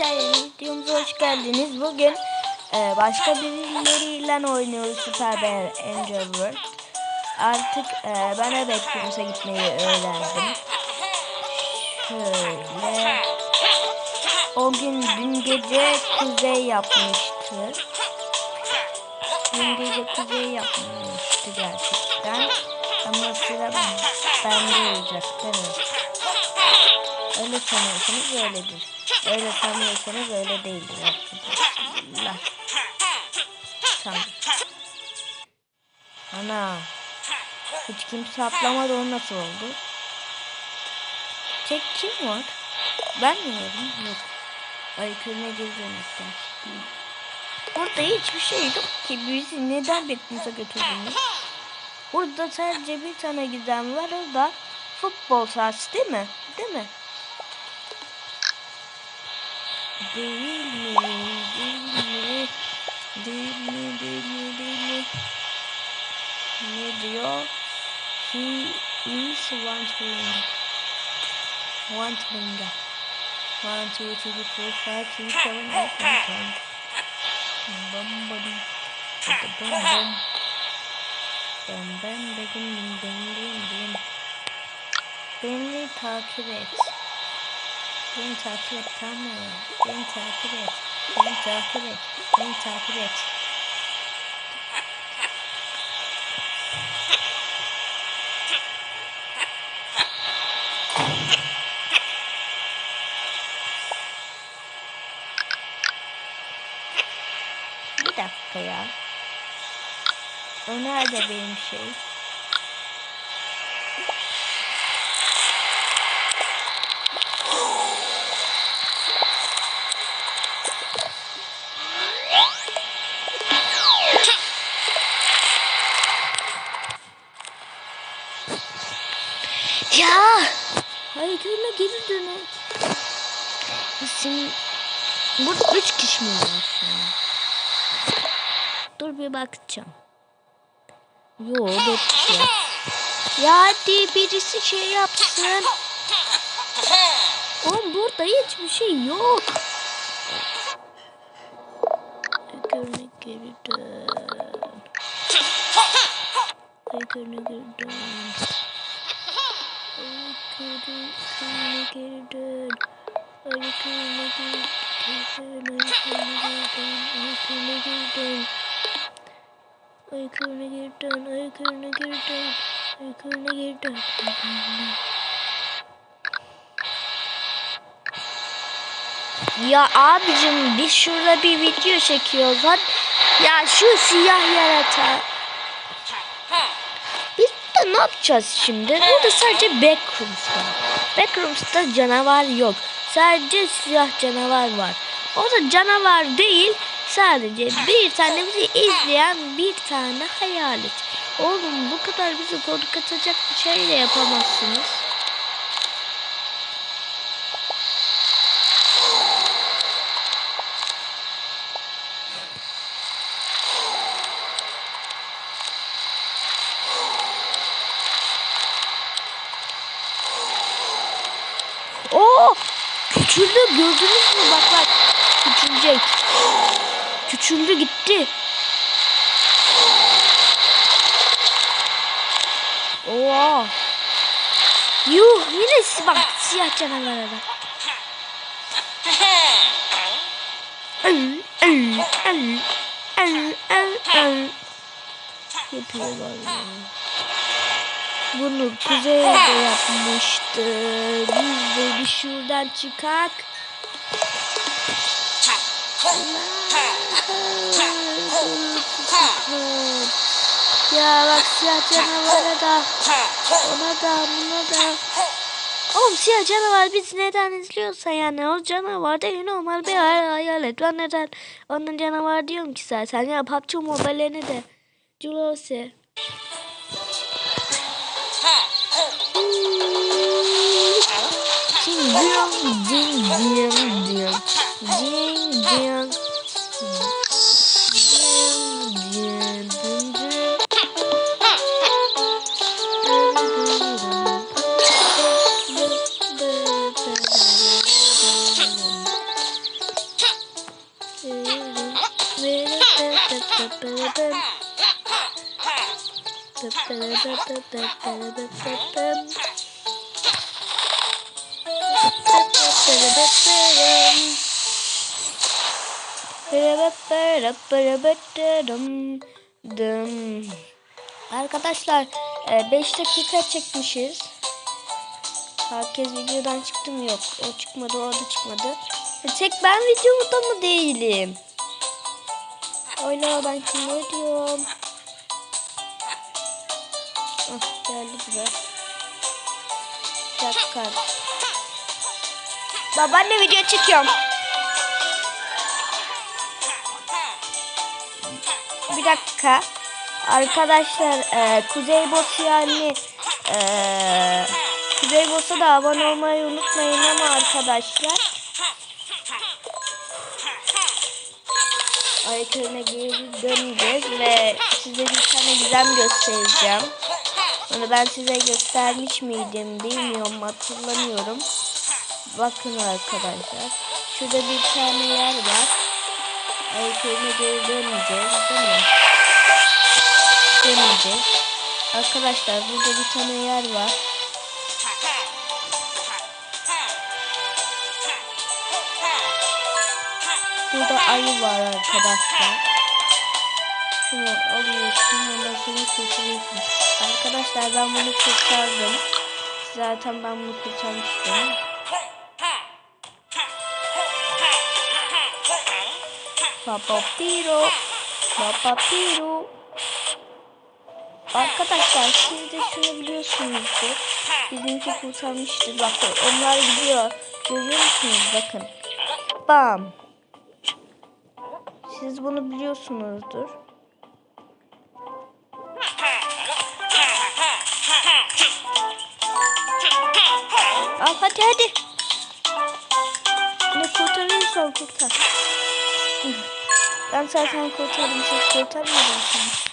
Arkadaşlar videomuza hoş geldiniz. Bugün e, başka birileriyle oynuyoruz Super Bear Angel World. Artık e, ben evet kursa gitmeyi öğrendim. Şöyle. O gün dün gece kuzey yapmıştı. Dün gece kuzey yapmıştı gerçekten. Ama sıra bende olacak değil mi? Öyle sanıyorsanız öyledir. Öyle sanıyorsanız öyle arkadaşlar. Tamam. Ana. Hiç kimse atlamadı o nasıl oldu? Tek kim var? Ben mi varım? Yok. Aykırına geri dönmekten. Burada hiçbir şey yok ki. Bizi neden Bekmuz'a götürdünüz? Burada sadece bir tane gizem var. O da futbol sahası değil mi? Değil mi? Değil mi? Değil mi? Değil mi? Değil mi? Değil mi? Ne? He is wandering. Wandering. One, two, three, four, five, six, seven, eight, nine, ten. Bum, bum, bum, bum, bum. Bum, bum, bum, bum, bum. Beni takip. Beni takip et tamam? Beni takip et. Beni takip et. Beni takip et. Bir dakika ya. O nerede benim şey? Ya! Hayır öyle geri dönün. Senin... Burada üç kişi mi var şu an? Dur bir bakacağım. Yo dört kişi. Ya hadi birisi şey yapsın. Oğlum burada hiçbir şey yok. Görüne geri dön. Görüne geri dön. Görüne geri dön. Görüne geri dön. Görüne geri dön. Görüne geri dön. Ay görüne geri dön. Ay görüne geri dön. Ay görüne geri dön. Ya abicim biz şurada bir video çekiyoruz lan. Ya şu siyah yaratığı. Biz de ne yapacağız şimdi? Burada sadece backrooms var. Backrooms'ta canavar yok. Sadece siyah canavar var. O da canavar değil. Sadece bir tane bizi izleyen bir tane hayalet. Oğlum bu kadar bizi korkutacak bir şey de yapamazsınız. Oo! Küçüldü gördünüz mü? Bak bak. Küçülecek. Küçüldü gitti. Oo. Yuh yine bak siyah al, al. Yapıyorlar ya. Bunu kuzeyde yapmıştı. Biz de bir şuradan çıkak. Ya bak siyah canavara da ona da buna da. Oğlum siyah canavar biz neden izliyorsa yani o canavar değil normal bir hay- hayalet. Ben neden onun canavar diyorum ki zaten ya PUBG Mobile'ini de. Julose. Ding ding ding, ding ding. Ding Arkadaşlar 5 dakika çekmişiz. Herkes videodan çıktı mı? Yok. O çıkmadı, o da çıkmadı. E, tek ben videoda mı değilim? Oyla ben kim ne diyorum? Ah, geldi buraya. Bir dakika. Babaanne video çekiyorum. Bir dakika. Arkadaşlar e, Kuzey Boss yani e, Kuzey Boss'a da abone olmayı unutmayın ama arkadaşlar Ayetlerine geri döneceğiz ve size bir tane gizem göstereceğim. Onu ben size göstermiş miydim bilmiyorum hatırlamıyorum. Bakın arkadaşlar. Şurada bir tane yer var. Ayetlerine geri döneceğiz değil mi? Döneceğiz. Arkadaşlar burada bir tane yer var. Burada ayı var arkadaşlar. Şunu alıyorsun ondan sonra kurtarıyorsun. Arkadaşlar ben bunu kurtardım. Zaten ben bunu kurtarmıştım. Papa Piro. Papa Piro. Arkadaşlar siz de şunu biliyorsunuzdur. Bizimki kurtarmıştır. Bakın onlar gidiyor. Görüyor musunuz? Bakın. Bam. Siz bunu biliyorsunuzdur. Al hadi hadi. Ne kurtarırsan kurtar. Ben zaten kurtardım. Siz kurtarmadınız.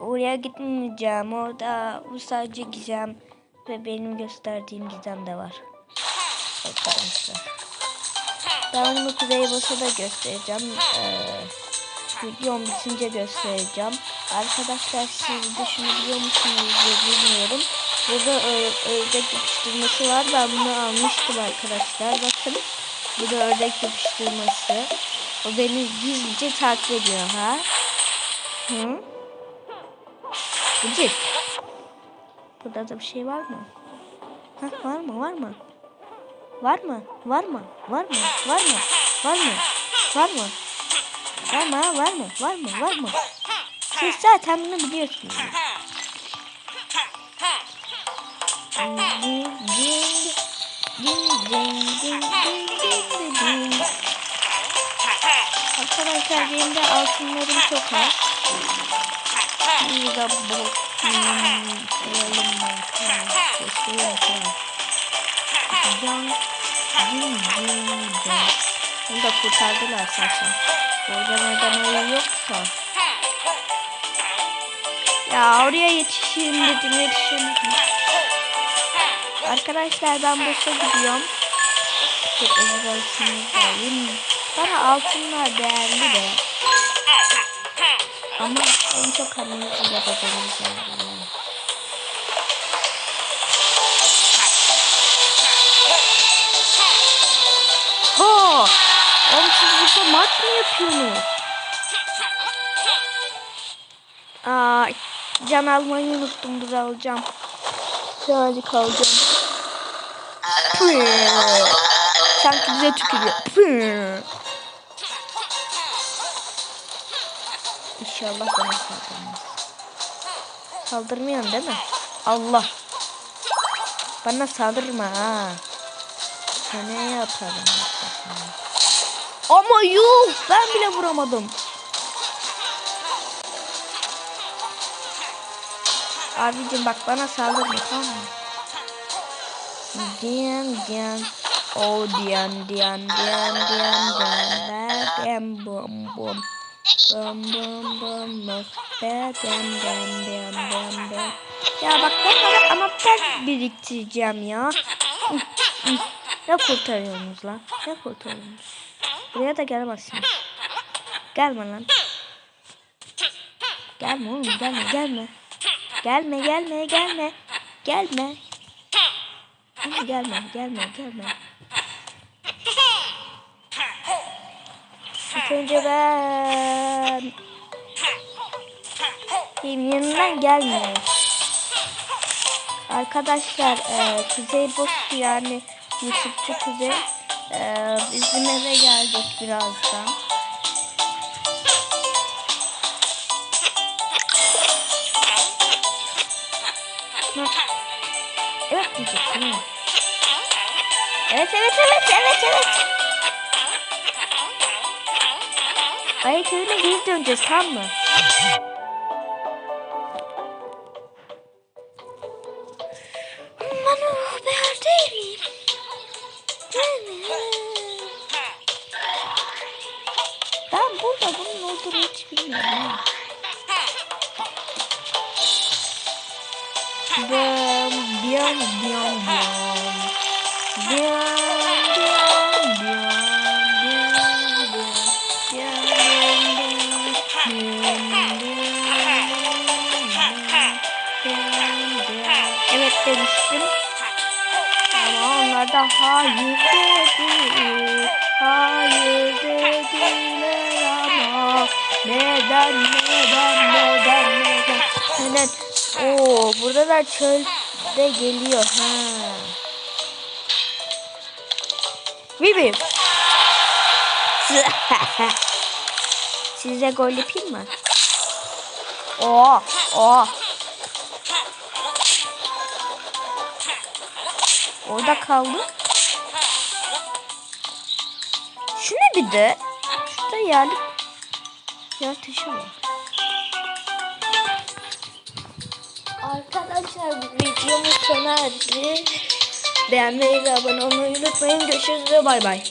Oraya gitmeyeceğim. Orada bu sadece gizem ve benim gösterdiğim gizem de var. Arkadaşlar. Ben bunu Kuzey Boss'a da göstereceğim. Ee, videom bitince göstereceğim. Arkadaşlar siz de şunu biliyor musunuz diye bilmiyorum. Burada ördek yapıştırması var. Ben bunu almıştım arkadaşlar. Bakın. Bu da ördek yapıştırması. O beni gizlice takip ediyor ha. Hı? Gıcık. Burada da bir şey var mı? Hah, var mı? Var mı? Var mı? Var mı? Var mı? Var mı? Var mı? Var mı? Var mı? Var mı? Var mı? Var mı? Siz zaten bunu biliyorsunuz. Arkadaşlar benim de altınlarım çok az. Bir de bu hmm, Can, cin, cin, can. Bunu da kurtardılar zaten. Oradan oradan ayı yoksa. Ya oraya yetişeyim dedim yetişemedim. Arkadaşlar ben boşa gidiyorum. Çok özür dilerim. Bana altınlar değerli de. Ama en çok annemizi yapacağımız maç mı yapıyorsunuz? Aa, can almayı unuttum. Dur alacağım. Birazcık alacağım. Sanki bize tükürüyor. İnşallah bana saldırmaz. Saldırmıyorsun değil mi? Allah. Bana saldırma ha. Sana yaparım. Ama yuh ben bile vuramadım. Abicim bak bana saldırma tamam mı? Diyan diyan. Oh diyan diyan diyan diyan diyan. Bam bum bum. Bum bum bum bum. Bam bam bam bam. Ya bak ben kadar anahtar biriktireceğim ya. Ne kurtarıyorsunuz lan? Ne kurtarıyorsunuz? Buraya da gelemezsin. Gelme lan. Gelme oğlum gelme gelme. Gelme gelme gelme. Gelme. Oğlum gelme gelme gelme. İlk önce ben benim yanımdan gelmiyor. Arkadaşlar e, Kuzey Bostu yani Yusufçu Kuzey e, bizim eve gelecek birazdan. Evet? Evet evet evet evet evet. Ayı köyüne geri döneceğiz tamam mı? Bam, bam, bam, bam. Evet demiştim. Ama onlar da hayır dedi. Burada da çölde geliyor ha. Bibi. Size gol yapayım mı? Oo, oo. Orada kaldı. Şu ne bir de? Şurada yerli yer taşı var. Arkadaşlar bu videomuz sona erdi. Beğenmeyi ve abone olmayı unutmayın. Görüşürüz ve bay bay.